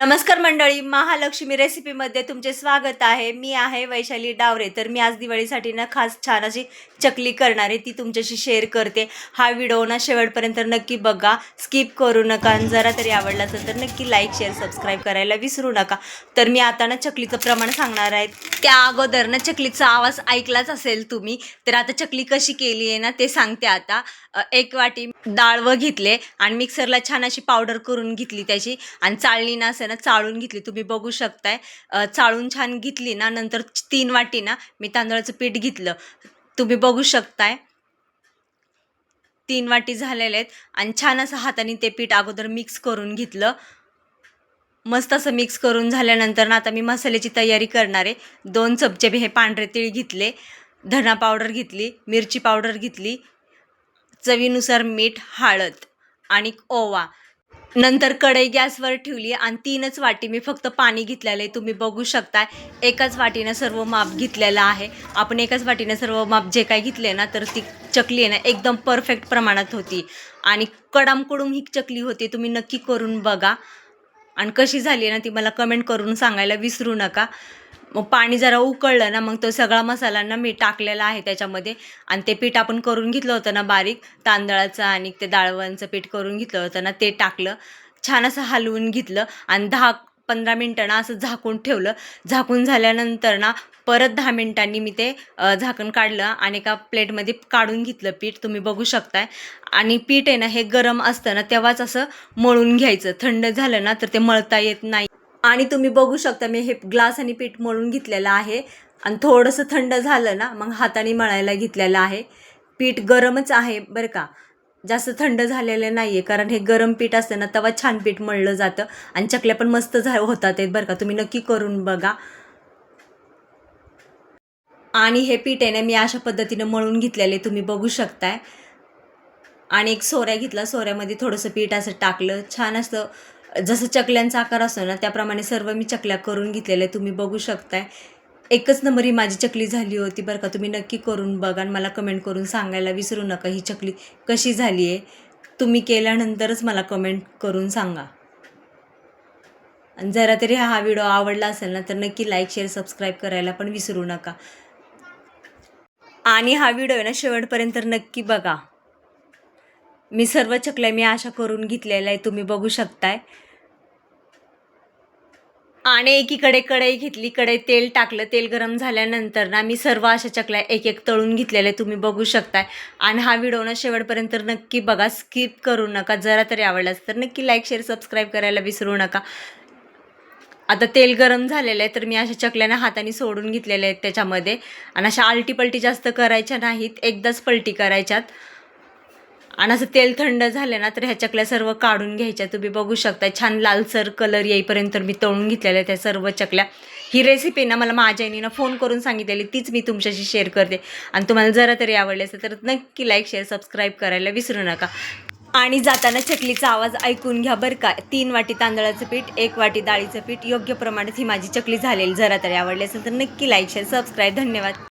नमस्कार मंडळी महालक्ष्मी रेसिपीमध्ये तुमचे स्वागत आहे. मी आहे वैशाली डावरे. तर मी आज दिवाळीसाठी ना खास छान अशी चकली करणार आहे. ती तुमच्याशी शेअर करते. हा व्हिडिओ ना शेवटपर्यंत नक्की बघा. स्किप करू नका. आणि जरा तरी आवडला असेल तर नक्की लाईक शेअर सबस्क्राईब करायला विसरू नका. तर मी आता ना चकलीचं प्रमाण सांगणार आहे. त्या अगोदर ना चकलीचा आवाज ऐकलाच असेल तुम्ही तर आता चकली कशी केली आहे ना ते सांगते आता. एक वाटी डाळ व घेतले. आणि मिक्सरला छान अशी पावडर करून घेतली त्याची. आणि चाळणी ना असं ना चाळून घेतली. तुम्ही बघू शकताय. चाळून छान घेतली ना नंतर तीन वाटी ना मी तांदळाचं पीठ घेतलं. तुम्ही बघू शकताय. तीन वाटी झालेले आहेत आणि छान असं हाताने ते पीठ अगोदर मिक्स करून घेतलं. मस्त असं मिक्स करून झाल्यानंतर ना आता मी मसाल्याची तयारी करणार आहे. दोन चमचे हे पांढरे तीळ घेतले धना पावडर घेतली मिरची पावडर घेतली चवीनुसार मीठ हळद आणि ओवा. नंतर कढई गॅसवर ठेवली आणि तीनच वाटी मी फक्त पाणी घेतलेलं आहे. तुम्ही बघू शकता एकाच वाटीनं सर्व माप घेतलेलं आहे. आपण एकाच वाटीनं सर्व माप जे काय घेतले ना तर ती चकली आहे ना एकदम परफेक्ट प्रमाणात होती. आणि कडामकडून ही चकली होती तुम्ही नक्की करून बघा. आणि कशी झाली ना ती मला कमेंट करून सांगायला विसरू नका. मग पाणी जरा उकळलं ना मग तो सगळा मसाला ना मी टाकलेला आहे त्याच्यामध्ये. आणि ते पीठ आपण करून घेतलं होतं ना बारीक तांदळाचं आणि ते डाळवांचं पीठ करून घेतलं होतं ना ते टाकलं. छान असं हलवून घेतलं आणि दहा पंधरा मिनटं ना असं झाकून ठेवलं. झाकून झाल्यानंतर ना परत दहा मिनटांनी मी ते झाकण काढलं आणि एका प्लेटमध्ये काढून घेतलं पीठ. तुम्ही बघू शकताय. आणि पीठ आहे ना हे गरम असतं ना तेव्हाच असं मळून घ्यायचं. थंड झालं ना तर ते मळता येत नाही. आणि तुम्ही बघू शकता मी हे ग्लास आणि पीठ मळून घेतलेलं आहे. आणि थोडंसं थंड झालं ना मग हाताने मळायला घेतलेलं आहे. पीठ गरमच आहे बरं का. जास्त थंड झालेलं नाही आहे कारण हे गरम पीठ असतं ना तेव्हा छान पीठ मळलं जातं. आणि चकल्या पण मस्त झा होतात आहेत बरं का. तुम्ही नक्की करून बघा. आणि हे पीठ आहे ना मी अशा पद्धतीनं मळून घेतलेले तुम्ही बघू शकताय. आणि एक सोऱ्या घेतला सोऱ्यामध्ये थोडंसं पीठ असं टाकलं. छान असं जसं चकल्यांचा आकार असतो ना त्याप्रमाणे सर्व मी चकल्या करून घेतलेल्या तुम्ही बघू शकताय. एकच नंबर ही माझी चकली झाली होती बरं का. तुम्ही नक्की करून बघा आणि मला कमेंट करून सांगायला विसरू नका. ही चकली कशी झाली आहे? तुम्ही केल्यानंतरच मला कमेंट करून सांगा. आणि जरा तरी हा व्हिडिओ आवडला असेल ना तर नक्की लाईक शेअर सबस्क्राईब करायला पण विसरू नका. आणि हा व्हिडिओ आहे ना शेवटपर्यंत नक्की बघा. मी सर्व चकल्या मी अशा करून घेतलेल्या आहे तुम्ही बघू शकताय. आणि एकीकडे कढई घेतली कढई तेल टाकलं तेल गरम झाल्यानंतर ना मी सर्व अशा चकल्या एक एक तळून घेतलेल्या आहे तुम्ही बघू शकताय. आणि हा व्हिडिओ ना शेवटपर्यंत नक्की बघा स्किप करू नका जरा तरी आवडलाच तर नक्की लाईक शेअर सबस्क्राईब करायला विसरू नका. आता तेल गरम झालेलं आहे तर मी अशा चकल्यानं हाताने सोडून घेतलेल्या आहेत त्याच्यामध्ये. आणि अशा आलटी पलटी जास्त करायच्या नाहीत एकदाच पलटी करायच्यात. आणि असं तेल थंड झालं ना तर ह्या चकल्या सर्व काढून घ्यायच्या. तुम्ही बघू शकता छान लालसर कलर येईपर्यंत मी तळून घेतलेल्या त्या सर्व चकल्या. ही रेसिपी ना मला माझ्या आईनीनं फोन करून सांगितलेली तीच मी तुमच्याशी शेअर करते. आणि तुम्हाला जरा तरी आवडले असेल तर नक्की लाईक शेअर सबस्क्राईब करायला विसरू नका. आणि जाताना चकलीचा आवाज ऐकून घ्या बरं का. तीन वाटी तांदळाचं पीठ एक वाटी डाळीचं पीठ योग्य प्रमाणात ही माझी चकली झालेली. जरा तरी आवडली असेल तर नक्की लाईक शेअर सबस्क्राईब धन्यवाद.